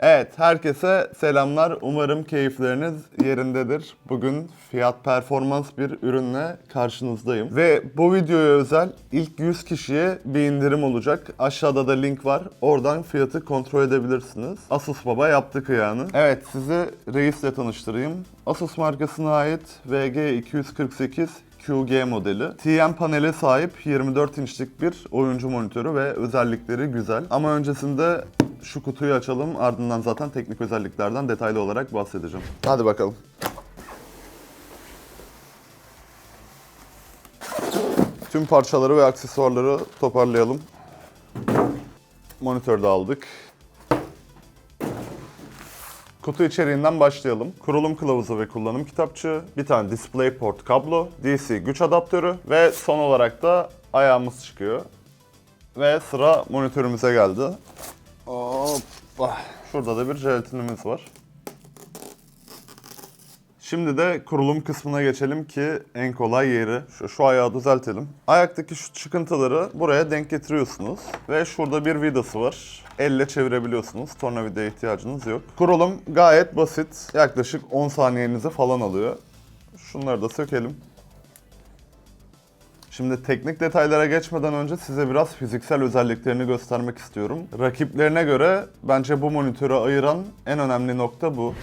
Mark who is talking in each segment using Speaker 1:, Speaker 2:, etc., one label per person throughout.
Speaker 1: Evet, herkese selamlar. Umarım keyifleriniz yerindedir. Bugün fiyat performans bir ürünle karşınızdayım. Ve bu videoya özel ilk 100 kişiye bir indirim olacak. Aşağıda da link var. Oradan fiyatı kontrol edebilirsiniz. Asus Baba yaptı kıyağını. Evet, sizi reisle tanıştırayım. Asus markasına ait VG248 QG modeli. TN panele sahip 24 inçlik bir oyuncu monitörü ve özellikleri güzel. Ama öncesinde şu kutuyu açalım ardından zaten teknik özelliklerden detaylı olarak bahsedeceğim. Hadi bakalım. Tüm parçaları ve aksesuarları toparlayalım. Monitör de aldık. Kutu içeriğinden başlayalım. Kurulum kılavuzu ve kullanım kitapçığı, bir tane DisplayPort kablo, DC güç adaptörü ve son olarak da ayağımız çıkıyor. Ve sıra monitörümüze geldi. Hoppa. Şurada da bir jelatinimiz var. Şimdi de kurulum kısmına geçelim ki en kolay yeri. Şu, şu ayağı düzeltelim. Ayaktaki şu çıkıntıları buraya denk getiriyorsunuz. Ve şurada bir vidası var. Elle çevirebiliyorsunuz. Tornavidaya ihtiyacınız yok. Kurulum gayet basit. Yaklaşık 10 saniyenizi falan alıyor. Şunları da sökelim. Şimdi teknik detaylara geçmeden önce size biraz fiziksel özelliklerini göstermek istiyorum. Rakiplerine göre bence bu monitörü ayıran en önemli nokta bu.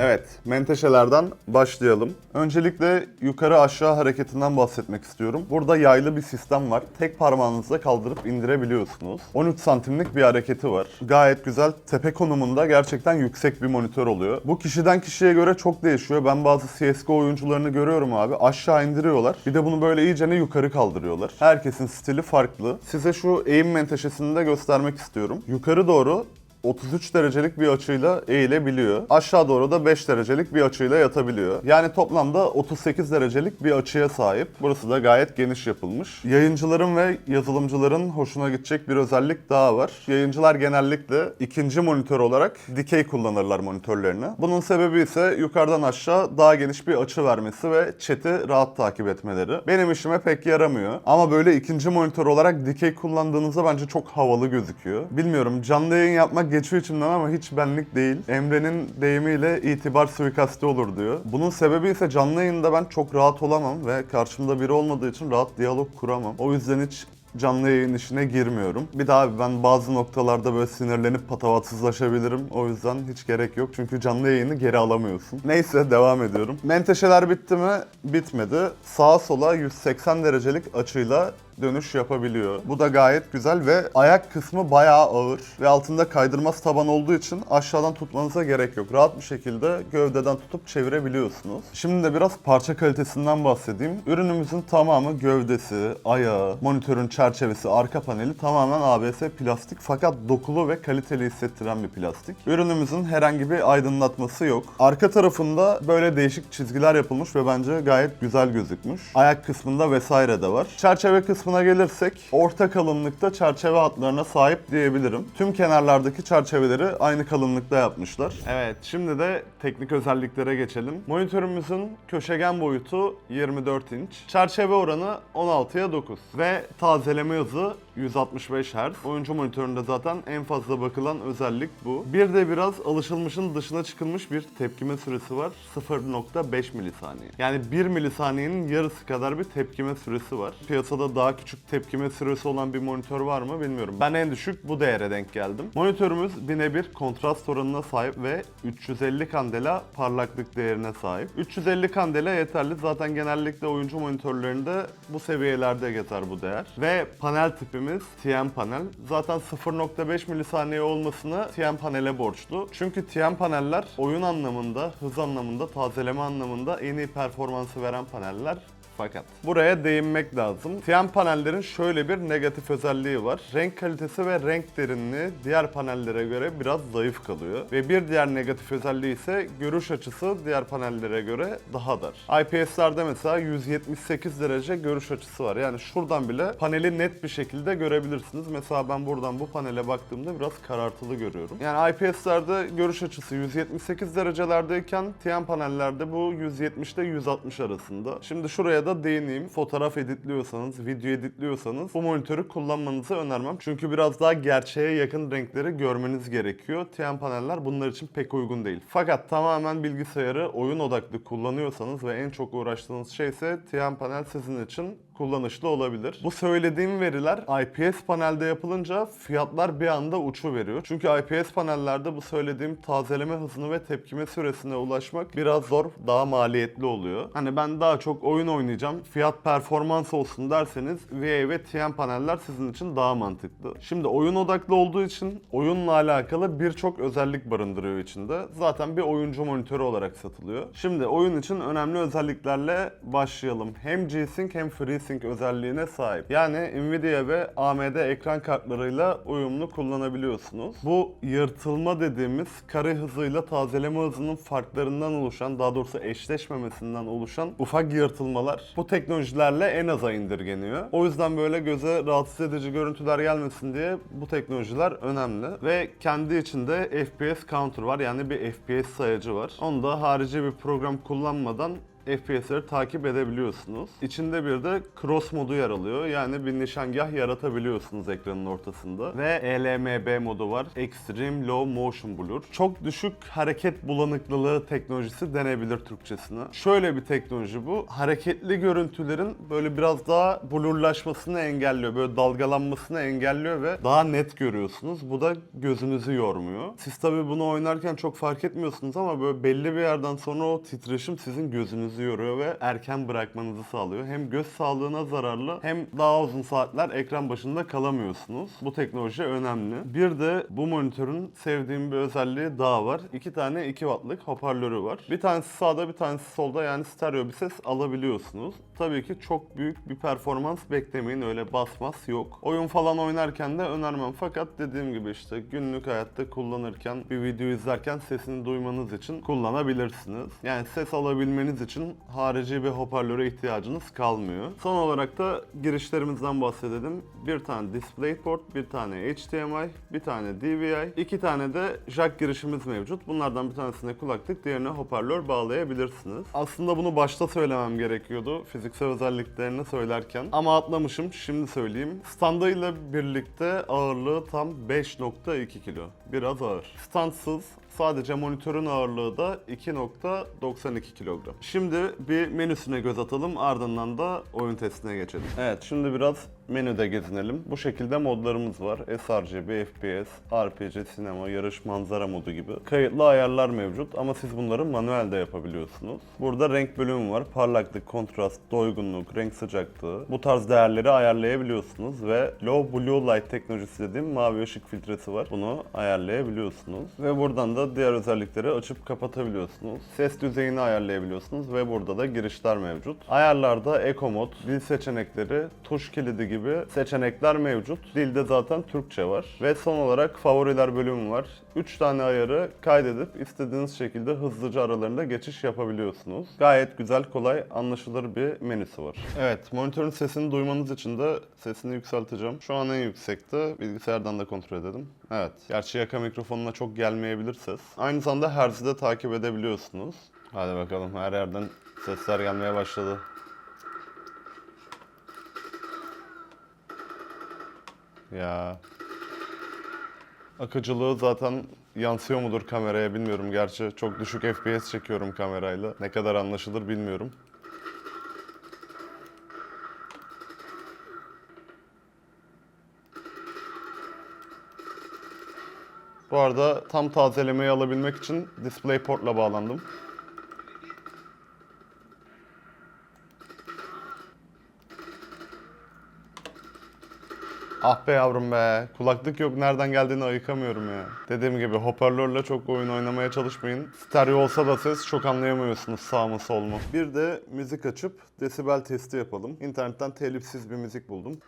Speaker 1: Evet, menteşelerden başlayalım. Öncelikle yukarı aşağı hareketinden bahsetmek istiyorum. Burada yaylı bir sistem var. Tek parmağınızla kaldırıp indirebiliyorsunuz. 13 santimlik bir hareketi var. Gayet güzel. Tepe konumunda gerçekten yüksek bir monitör oluyor. Bu kişiden kişiye göre çok değişiyor. Ben bazı CSGO oyuncularını görüyorum abi. Aşağı indiriyorlar. Bir de bunu böyle iyicene yukarı kaldırıyorlar. Herkesin stili farklı. Size şu eğim menteşesini de göstermek istiyorum. Yukarı doğru 33 derecelik bir açıyla eğilebiliyor. Aşağı doğru da 5 derecelik bir açıyla yatabiliyor. Yani toplamda 38 derecelik bir açıya sahip. Burası da gayet geniş yapılmış. Yayıncıların ve yazılımcıların hoşuna gidecek bir özellik daha var. Yayıncılar genellikle ikinci monitör olarak dikey kullanırlar monitörlerini. Bunun sebebi ise yukarıdan aşağı daha geniş bir açı vermesi ve chat'i rahat takip etmeleri. Benim işime pek yaramıyor. Ama böyle ikinci monitör olarak dikey kullandığınızda bence çok havalı gözüküyor. Bilmiyorum canlı yayın yapmak geçiyor içimden ama hiç benlik değil. Emre'nin deyimiyle itibar suikasti olur diyor. Bunun sebebi ise canlı yayında ben çok rahat olamam ve karşımda biri olmadığı için rahat diyalog kuramam. O yüzden hiç canlı yayın işine girmiyorum. Bir daha ben bazı noktalarda böyle sinirlenip patavatsızlaşabilirim. O yüzden hiç gerek yok. Çünkü canlı yayını geri alamıyorsun. Neyse devam ediyorum. Menteşeler bitti mi? Bitmedi. Sağa sola 180 derecelik açıyla dönüş yapabiliyor. Bu da gayet güzel ve ayak kısmı bayağı ağır ve altında kaydırmaz taban olduğu için aşağıdan tutmanıza gerek yok. Rahat bir şekilde gövdeden tutup çevirebiliyorsunuz. Şimdi de biraz parça kalitesinden bahsedeyim. Ürünümüzün tamamı gövdesi, ayağı, monitörün çerçevesi, arka paneli tamamen ABS plastik fakat dokulu ve kaliteli hissettiren bir plastik. Ürünümüzün herhangi bir aydınlatması yok. Arka tarafında böyle değişik çizgiler yapılmış ve bence gayet güzel gözükmüş. Ayak kısmında vesaire de var. Çerçeve kısmına gelirsek orta kalınlıkta çerçeve hatlarına sahip diyebilirim. Tüm kenarlardaki çerçeveleri aynı kalınlıkta yapmışlar. Evet şimdi de teknik özelliklere geçelim. Monitörümüzün köşegen boyutu 24 inç. Çerçeve oranı 16'ya 9 ve tazeleme hızı 165 Hz. Oyuncu monitöründe zaten en fazla bakılan özellik bu. Bir de biraz alışılmışın dışına çıkılmış bir tepkime süresi var. 0.5 milisaniye. Yani 1 milisaniyenin yarısı kadar bir tepkime süresi var. Piyasada daha küçük tepkime süresi olan bir monitör var mı bilmiyorum. Ben en düşük bu değere denk geldim. Monitörümüz bine bir kontrast oranına sahip ve 350 kandela parlaklık değerine sahip. 350 kandela yeterli. Zaten genellikle oyuncu monitörlerinde bu seviyelerde yeter bu değer. Ve panel tipimiz TN panel. Zaten 0.5 milisaniye olmasını TN panele borçlu. Çünkü TN paneller oyun anlamında, hız anlamında, tazeleme anlamında en iyi performansı veren paneller. Fakat buraya değinmek lazım. TN panellerin şöyle bir negatif özelliği var. Renk kalitesi ve renk derinliği diğer panellere göre biraz zayıf kalıyor. Ve bir diğer negatif özelliği ise görüş açısı diğer panellere göre daha dar. IPS'lerde mesela 178 derece görüş açısı var. Yani şuradan bile paneli net bir şekilde görebilirsiniz. Mesela ben buradan bu panele baktığımda biraz karartılı görüyorum. Yani IPS'lerde görüş açısı 178 derecelerdeyken TN panellerde bu 170 ile 160 arasında. Şimdi şuraya Şuraya da değineyim. Fotoğraf editliyorsanız, video editliyorsanız bu monitörü kullanmanızı önermem. Çünkü biraz daha gerçeğe yakın renkleri görmeniz gerekiyor. TN paneller bunlar için pek uygun değil. Fakat tamamen bilgisayarı oyun odaklı kullanıyorsanız ve en çok uğraştığınız şey ise TN panel sizin için kullanışlı olabilir. Bu söylediğim veriler IPS panelde yapılınca fiyatlar bir anda uçu veriyor. Çünkü IPS panellerde bu söylediğim tazeleme hızını ve tepkime süresine ulaşmak biraz zor, daha maliyetli oluyor. Hani ben daha çok oyun oynayacağım, fiyat performans olsun derseniz VA ve TN paneller sizin için daha mantıklı. Şimdi oyun odaklı olduğu için oyunla alakalı birçok özellik barındırıyor içinde. Zaten bir oyuncu monitörü olarak satılıyor. Şimdi oyun için önemli özelliklerle başlayalım. Hem G-Sync hem FreeSync özelliğine sahip. Yani Nvidia ve AMD ekran kartlarıyla uyumlu kullanabiliyorsunuz. Bu yırtılma dediğimiz kare hızıyla tazeleme hızının farklarından oluşan, daha doğrusu eşleşmemesinden oluşan ufak yırtılmalar bu teknolojilerle en aza indirgeniyor. O yüzden böyle göze rahatsız edici görüntüler gelmesin diye bu teknolojiler önemli. Ve kendi içinde FPS counter var yani bir FPS sayacı var. Onu da harici bir program kullanmadan FPS'leri takip edebiliyorsunuz. İçinde bir de cross modu yer alıyor. Yani bir nişangah yaratabiliyorsunuz ekranın ortasında. Ve ELMB modu var. Extreme Low Motion Blur. Çok düşük hareket bulanıklılığı teknolojisi denebilir Türkçesine. Şöyle bir teknoloji bu. Hareketli görüntülerin böyle biraz daha blurlaşmasını engelliyor. Böyle dalgalanmasını engelliyor ve daha net görüyorsunuz. Bu da gözünüzü yormuyor. Siz tabii bunu oynarken çok fark etmiyorsunuz ama böyle belli bir yerden sonra o titreşim sizin gözünüzü yoruyor ve erken bırakmanızı sağlıyor. Hem göz sağlığına zararlı hem daha uzun saatler ekran başında kalamıyorsunuz. Bu teknoloji önemli. Bir de bu monitörün sevdiğim bir özelliği daha var. İki tane 2 wattlık hoparlörü var. Bir tanesi sağda bir tanesi solda yani stereo bir ses alabiliyorsunuz. Tabii ki çok büyük bir performans beklemeyin öyle basmaz yok. Oyun falan oynarken de önermem fakat dediğim gibi işte günlük hayatta kullanırken bir video izlerken sesini duymanız için kullanabilirsiniz. Yani ses alabilmeniz için harici bir hoparlöre ihtiyacınız kalmıyor. Son olarak da girişlerimizden bahsedelim. Bir tane DisplayPort, bir tane HDMI, bir tane DVI, iki tane de jack girişimiz mevcut. Bunlardan bir tanesine kulaklık, diğerine hoparlör bağlayabilirsiniz. Aslında bunu başta söylemem gerekiyordu fiziksel özelliklerini söylerken. Ama atlamışım, şimdi söyleyeyim. Standıyla birlikte ağırlığı tam 5.2 kilo. Biraz ağır. Standsız Sadece monitörün ağırlığı da 2.92 kilogram. Şimdi bir menüsüne göz atalım ardından da oyun testine geçelim. Evet şimdi biraz menüde gezinelim. Bu şekilde modlarımız var. sRGB, FPS, RPG, sinema, yarış, manzara modu gibi. Kayıtlı ayarlar mevcut ama siz bunları manuel de yapabiliyorsunuz. Burada renk bölümü var. Parlaklık, kontrast, doygunluk, renk sıcaklığı. Bu tarz değerleri ayarlayabiliyorsunuz ve Low Blue Light teknolojisi dediğim mavi ışık filtresi var. Bunu ayarlayabiliyorsunuz. Ve buradan da diğer özellikleri açıp kapatabiliyorsunuz. Ses düzeyini ayarlayabiliyorsunuz ve burada da girişler mevcut. Ayarlarda Eco Mod, dil seçenekleri, tuş kilidi gibi seçenekler mevcut. Dilde zaten Türkçe var. Ve son olarak favoriler bölümü var. 3 tane ayarı kaydedip istediğiniz şekilde hızlıca aralarında geçiş yapabiliyorsunuz. Gayet güzel, kolay, anlaşılır bir menüsü var. Evet, monitörün sesini duymanız için de sesini yükselteceğim. Şu an en yüksekte. Bilgisayardan da kontrol edelim. Evet. Gerçi yaka mikrofonuna çok gelmeyebilir ses. Aynı zamanda hertz'i de takip edebiliyorsunuz. Hadi bakalım her yerden sesler gelmeye başladı. Ya. Akıcılığı zaten yansıyor mudur kameraya bilmiyorum gerçi. Çok düşük FPS çekiyorum kamerayla. Ne kadar anlaşılır bilmiyorum. Bu arada tam tazelemeyi alabilmek için DisplayPort'la bağlandım. Ah be yavrum be. Kulaklık yok nereden geldiğini ayıkamıyorum ya. Dediğim gibi hoparlörle çok oyun oynamaya çalışmayın. Stereo olsa da ses çok anlayamıyorsunuz sağ mı sol mu. Bir de müzik açıp desibel testi yapalım. İnternetten telifsiz bir müzik buldum.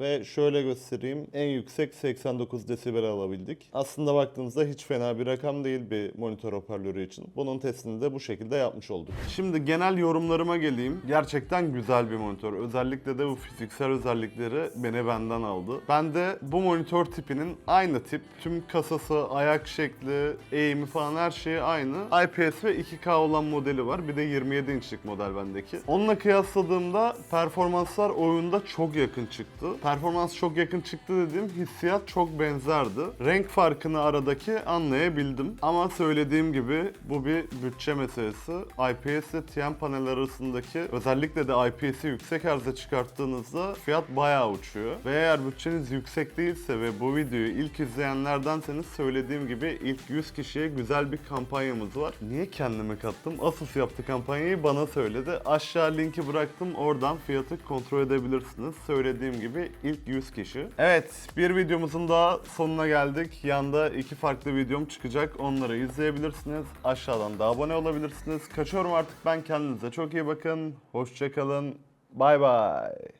Speaker 1: Ve şöyle göstereyim. En yüksek 89 desibel alabildik. Aslında baktığınızda hiç fena bir rakam değil bir monitör hoparlörü için. Bunun testini de bu şekilde yapmış olduk. Şimdi genel yorumlarıma geleyim. Gerçekten güzel bir monitör. Özellikle de bu fiziksel özellikleri beni benden aldı. Ben de bu monitör tipinin aynı tip. Tüm kasası, ayak şekli, eğimi falan her şeyi aynı. IPS ve 2K olan modeli var. Bir de 27 inçlik model bendeki. Onunla kıyasladığımda performanslar oyunda çok yakın çıktı. Performans çok yakın çıktı dediğim hissiyat çok benzerdi. Renk farkını aradaki anlayabildim. Ama söylediğim gibi bu bir bütçe meselesi. IPS ile TN panel arasındaki özellikle de IPS'i yüksek arıza çıkarttığınızda fiyat bayağı uçuyor. Ve eğer bütçeniz yüksek değilse ve bu videoyu ilk izleyenlerdenseniz söylediğim gibi ilk 100 kişiye güzel bir kampanyamız var. Niye kendime kattım? Asus yaptı kampanyayı bana söyledi. Aşağı linki bıraktım. Oradan fiyatı kontrol edebilirsiniz. Söylediğim gibi ilk 100 kişi. Evet, bir videomuzun daha sonuna geldik. Yanda iki farklı videom çıkacak. Onları izleyebilirsiniz. Aşağıdan da abone olabilirsiniz. Kaçıyorum artık ben. Kendinize çok iyi bakın. Hoşçakalın. Bay bay.